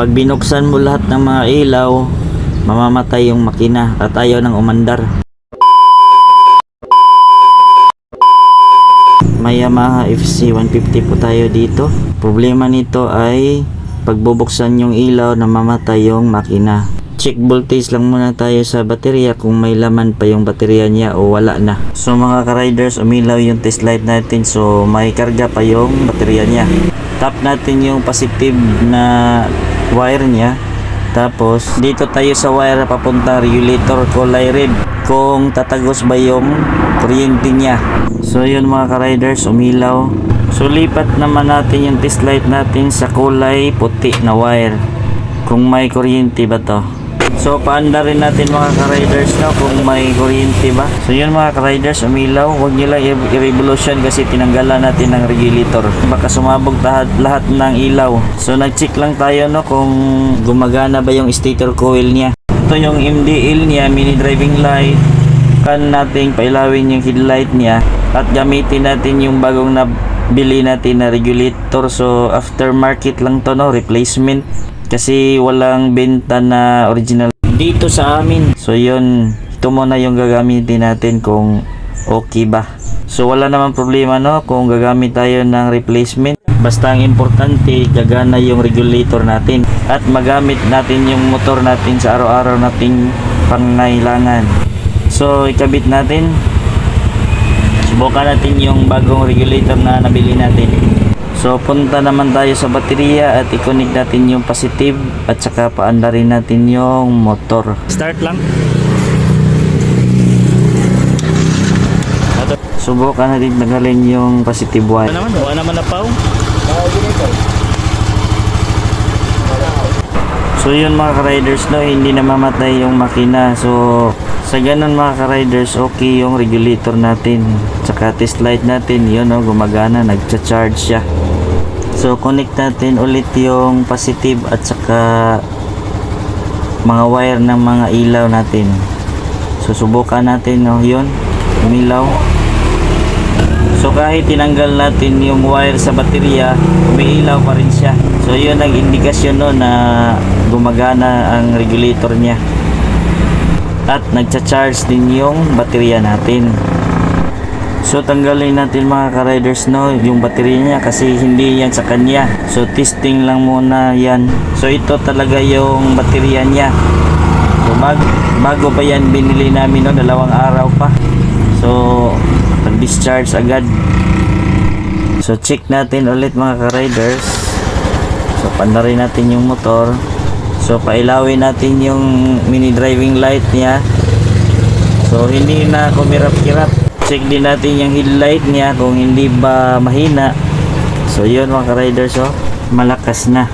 Pag binuksan mo lahat ng mga ilaw, mamamatay yung makina at ayaw ng umandar. May Yamaha FC 150 po tayo dito. Problema nito ay pagbubuksan yung ilaw namamatay yung makina. Check voltage lang muna tayo sa baterya kung may laman pa yung baterya niya o wala na. So mga ka-riders, umilaw yung test light natin so may karga pa yung baterya niya. Tap natin yung positive na wire niya. Tapos dito tayo sa wire papuntang regulator kulay red kung tatagos ba yung kuryente niya. So yun mga ka-riders, umilaw. So lipat naman natin yung test light natin sa kulay puti na wire. Kung may kuryente ba to. So paanda rin natin mga ka-riders no, kung may kuryente ba. So yun mga ka-riders, umilaw. Huwag nyo lang i-revolution kasi tinanggalan natin ng regulator. Baka sumabog lahat, lahat ng ilaw. So nag-check lang tayo no kung gumagana ba yung stator coil niya. Ito yung MDL niya, mini driving light. Kan nating pailawin yung headlight niya at gamitin natin yung bagong nabili natin na regulator. So aftermarket lang to no, replacement kasi walang benta na original dito sa amin. So yun, ito muna yung gagamitin natin kung okay ba. So wala naman problema no kung gagamit tayo ng replacement. Basta ang importante, gagana yung regulator natin at magamit natin yung motor natin sa araw-araw nating pangailangan. So ikabit natin. Subukan natin yung bagong regulator na nabili natin. So punta naman tayo sa baterya at i-connect natin yung positive at saka paanda rin natin yung motor. Start lang. Subukan natin tagalin yung positive wire. Ano naman? Wala naman na pao. So yun mga ka-riders no, hindi na mamatay yung makina. So sa ganun mga ka-riders, okay yung regulator natin. Tsaka test light natin, yun no, gumagana, nagcha-charge siya. So connect natin ulit yung positive at saka mga wire ng mga ilaw natin. So subukan natin no, yun, umilaw. So kahit tinanggal natin yung wire sa baterya, umiilaw pa rin siya. So yun ang indikasyon no na gumagana ang regulator niya. At nagcha-charge din yung baterya natin. So tanggalin natin mga ka-riders no yung baterya niya kasi hindi yan sa kanya. So testing lang muna yan. So ito talaga yung baterya niya. So bago, bago pa yan binili namin no dalawang araw pa. So nag-discharge agad. So check natin ulit mga ka-riders. So pandarin natin yung motor. So pailawin natin yung mini driving light niya. So hindi na kumirap-kirap. Check din natin yung headlight niya kung hindi ba mahina. So yun mga ka-riders oh, malakas na.